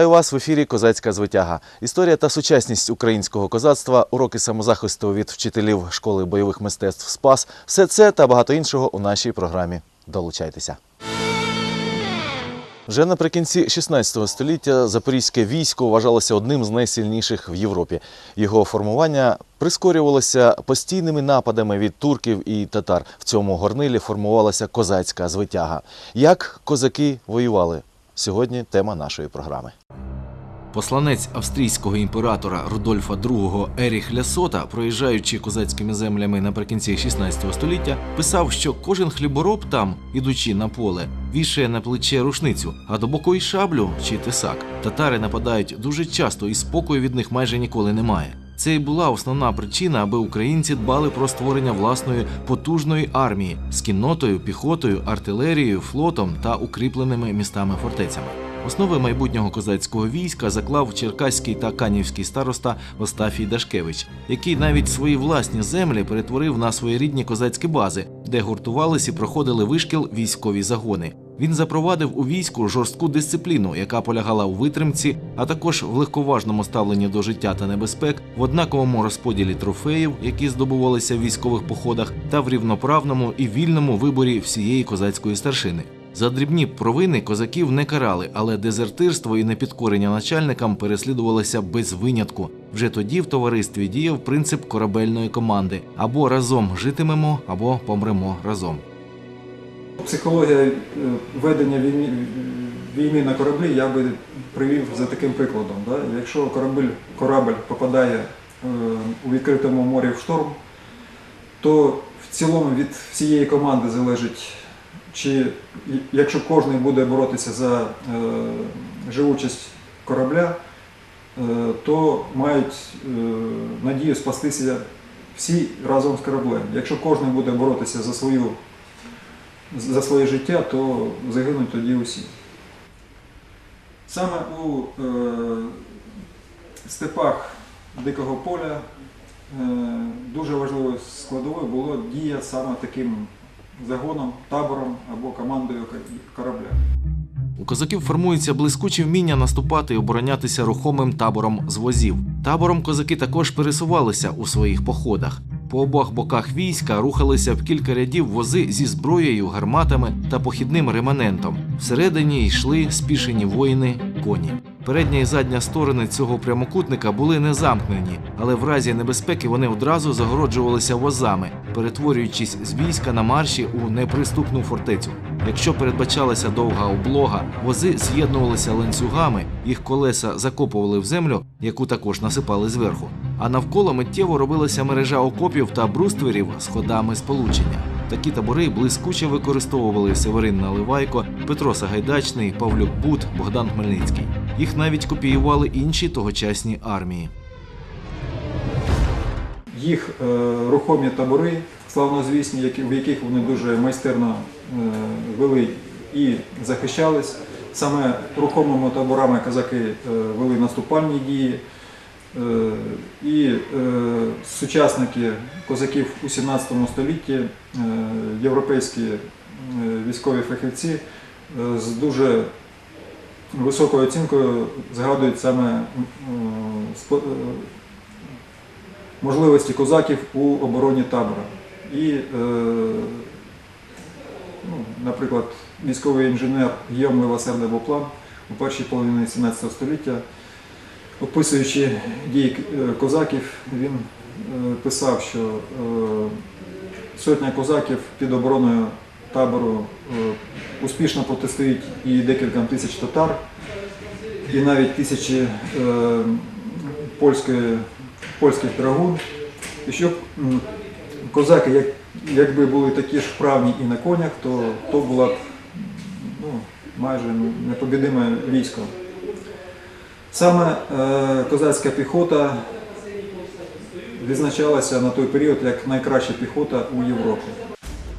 Вітаю вас в ефірі Козацька звитяга. Історія та сучасність українського козацтва, уроки самозахисту від вчителів школи бойових мистецтв Спас. Все це та багато іншого у нашій програмі. Долучайтеся. Вже наприкінці 16 століття запорізьке військо вважалося одним з найсильніших в Європі. Його формування прискорювалося постійними нападами від турків і татар. В цьому горнилі формувалася козацька звитяга. Як козаки воювали? Сьогодні тема нашої програми. Посланець австрійського імператора Рудольфа II Еріх Лясота, проїжджаючи козацькими землями наприкінці 16 століття, писав, що кожен хлібороб там, ідучи на поле, вішає на плече рушницю, а до боку й шаблю чи тесак. Татари нападають дуже часто, і спокою від них майже ніколи немає. Це і була основна причина, аби українці дбали про створення власної потужної армії з кіннотою, піхотою, артилерією, флотом та укріпленими містами-фортецями. Основи майбутнього козацького війська заклав черкаський та канівський староста Остафій Дашкевич, який навіть свої власні землі перетворив на своєрідні козацькі бази, де гуртувались і проходили вишкіл військові загони. Він запровадив у війську жорстку дисципліну, яка полягала у витримці, а також в легковажному ставленні до життя та небезпек, в однаковому розподілі трофеїв, які здобувалися в військових походах, та в рівноправному і вільному виборі всієї козацької старшини. За дрібні провини козаків не карали, але дезертирство і непідкорення начальникам переслідувалося без винятку. Вже тоді в товаристві діяв принцип корабельної команди: або разом житимемо, або помремо разом. Психологія е, ведення війни, війни на кораблі я би привів за таким прикладом. Да? Якщо корабель, корабль попадає е, у відкритому морі в шторм, то в цілому від всієї команди залежить, чи якщо кожен буде боротися за е, живучість корабля, е, то мають е, надію спастися всі разом з кораблем. Якщо кожен буде боротися за свою за своє життя, то загинуть тоді усі. Саме у степах Дикого поля дуже важливою складовою було дія саме таким загоном, табором або командою корабля. У козаків формується блискуче вміння наступати і оборонятися рухомим табором з возів. Табором козаки також пересувалися у своїх походах. По обох боках війська рухалися в кілька рядів вози зі зброєю, гарматами та похідним реманентом. Всередині йшли спішені воїни, коні. Передня і задня сторони цього прямокутника були не замкнені, але в разі небезпеки вони одразу загороджувалися возами, перетворюючись з війська на марші у неприступну фортецю. Якщо передбачалася довга облога, вози з'єднувалися ланцюгами, їх колеса закопували в землю, яку також насипали зверху. А навколо миттєво робилася мережа окопів та брустверів з ходами сполучення. Такі табори блискуче використовували Северин Наливайко, Петро Сагайдачний, Павлюк Бут, Богдан Хмельницький. Їх навіть копіювали інші тогочасні армії. Їх е, рухомі табори, славнозвісні, які, в яких вони дуже майстерно е, вели і захищались. Саме рухомими таборами казаки е, вели наступальні дії. Е, І е, сучасники козаків у 17 столітті, е, європейські військові фахівці з дуже високою оцінкою згадують саме е, можливості козаків у обороні табора. І, е, ну, наприклад, військовий інженер Гіом Левасер Боплан у першій половині 17 століття, описуючи дії е, козаків, він писав, що сотня козаків під обороною табору е, успішно протистоїть і декільком тисяч татар, і навіть тисячі е, польських драгун. І щоб козаки, якби були такі ж вправні і на конях, то, то була б ну, майже непобідиме військо. Саме е, козацька піхота відзначалася на той період як найкраща піхота у Європі.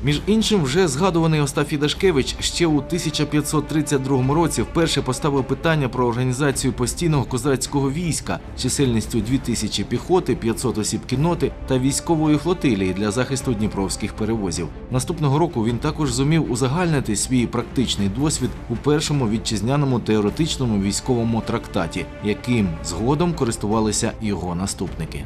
Між іншим, вже згадуваний Остафій Дашкевич ще у 1532 році вперше поставив питання про організацію постійного козацького війська чисельністю 2000 піхоти, 500 осіб кінноти та військової флотилії для захисту дніпровських перевозів. Наступного року він також зумів узагальнити свій практичний досвід у першому вітчизняному теоретичному військовому трактаті, яким згодом користувалися його наступники.